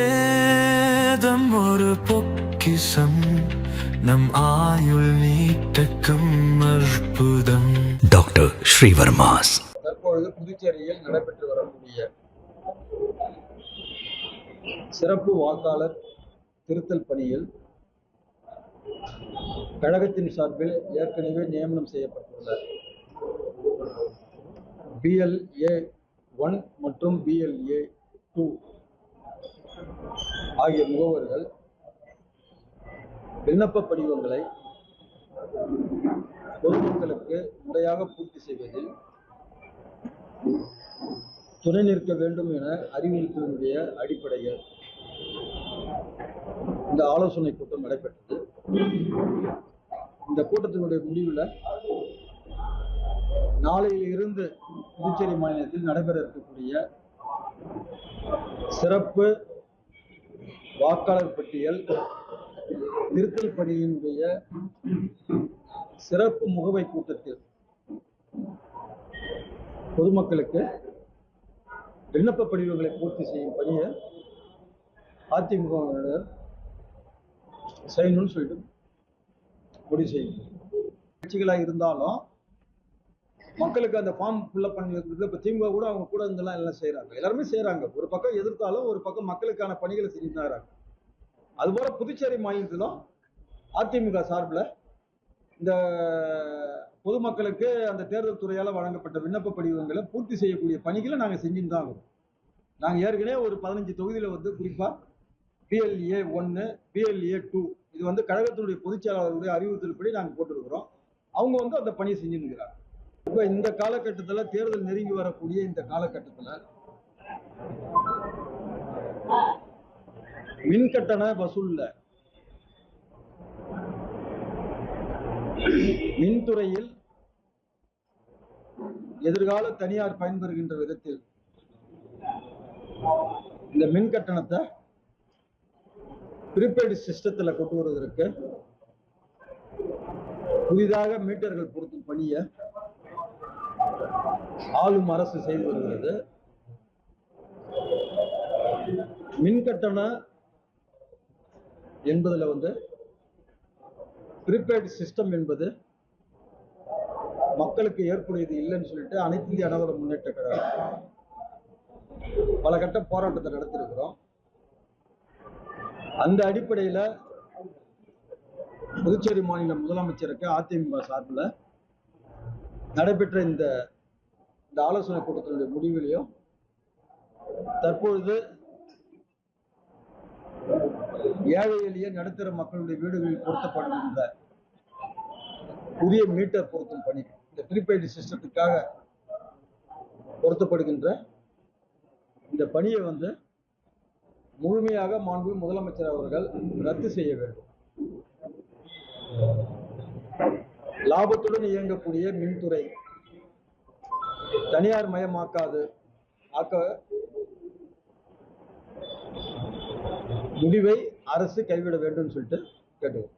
ஆயுர்வேதம் ஒரு பொக்கிசம் நம் ஆயுள் நீட்டக்கும் அற்புதம். டாக்டர் ஸ்ரீவர்மாஸ். தற்பொழுது புதுச்சேரியில் நடைபெற்று வரக்கூடிய சிறப்பு வாக்காளர் திருத்தல் பணியில் கழகத்தின் சார்பில் ஏற்கனவே நியமனம் செய்யப்பட்டுள்ள பிஎல்ஏ ஒன் மற்றும் பிஎல்ஏ டூ ஆகிய முகவர்கள் விண்ணப்ப படிவங்களை பொதுமக்களுக்கு முறையாக பூர்த்தி செய்வதில் துணை நிற்க வேண்டும் என அறிவுறுத்தலினுடைய அடிப்படையில் இந்த ஆலோசனை கூட்டம் நடைபெற்றது. இந்த கூட்டத்தினுடைய முடிவில் நாளையில் இருந்து புதுச்சேரி மாநிலத்தில் நடைபெற இருக்கக்கூடிய சிறப்பு வாக்காளர் பட்டியல் திருத்தல் பணியினுடைய சிறப்பு முகவை கூட்டத்தில் பொதுமக்களுக்கு விண்ணப்ப படிவங்களை பூர்த்தி செய்யும் பணியை அதிமுகவினர் செய்யணும்னு சொல்லிட்டு முடிவு செய்யும். கட்சிகளாக இருந்தாலும் மக்களுக்கு அந்த ஃபார்ம் ஃபில்லப் பண்ணிருக்கிறது இப்போ திமுக கூட அவங்க கூட இருந்தெல்லாம் எல்லாம் செய்கிறாங்க எல்லாருமே செய்கிறாங்க ஒரு பக்கம் எதிர்த்தாலும் ஒரு பக்கம் மக்களுக்கான பணிகளை செஞ்சுட்டு தான் இருக்காங்க. அதுபோல் புதுச்சேரி மாநிலத்திலும் அதிமுக சார்பில் இந்த பொதுமக்களுக்கு அந்த தேர்தல் துறையால் வழங்கப்பட்ட விண்ணப்ப படிவங்களை பூர்த்தி செய்யக்கூடிய பணிகளை நாங்கள் செஞ்சுட்டு தான் ஆகிறோம் நாங்கள் ஏற்கனவே ஒரு பதினஞ்சு தொகுதியில் வந்து குறிப்பாக பிஎல்ஏ ஒன்று பிஎல்ஏ டூ இது வந்து கழகத்தினுடைய பொதுச்செயலாளருடைய அறிவுறுத்தல்படி நாங்கள் போட்டிருக்கிறோம். அவங்க வந்து அந்த பணியை செஞ்சுருக்கிறாங்க இப்போ இந்த காலகட்டத்தில் தேர்தல் நெருங்கி வரக்கூடிய இந்த காலகட்டத்தில் மின்கட்டண வசூல்ல. மின்துறையில் எதிர்கால தனியார் பயன்பெறுகின்ற விதத்தில் இந்த மின் கட்டணத்தை ப்ரீபெய்டு சிஸ்டத்தில் கொண்டு வருவதற்கு புதிதாக மீட்டர்கள் பொருத்தும் பணியை ஆளும் அரசு செய்து வருகிறது. மின் கட்டண என்பதுல வந்து ப்ரீபெய்டு சிஸ்டம் என்பது மக்களுக்கு ஏற்புடையது இல்லைன்னு சொல்லிட்டு அனைத்து இந்திய அனவர முன்னேற்ற கழகம் பல கட்ட போராட்டத்தை நடத்திருக்கிறோம் அந்த அடிப்படையில் புதுச்சேரி மாநில முதலமைச்சருக்கு அதிமுக சார்பில் நடைபெற்ற இந்த இந்த ஆலோசனை கூட்டத்தினுடைய முடிவிலையும் தற்பொழுது ஏழை எளிய நடுத்தர மக்களுடைய வீடுகளில் பொருத்தப்படுகின்ற புதிய மீட்டர் பொருத்தும் பணி. இந்த ப்ரீபெய்டு சிஸ்டத்துக்காக பொருத்தப்படுகின்ற இந்த பணியை வந்து முழுமையாக மாண்பு முதலமைச்சர் அவர்கள் ரத்து செய்ய வேண்டும். லாபத்துடன் இயங்கக்கூடிய மின்துறை தனியார் மயமாக்காது ஆக்க முடிவை அரசு கைவிட வேண்டும் சொல்லிட்டு கேட்டுக்கிறோம்.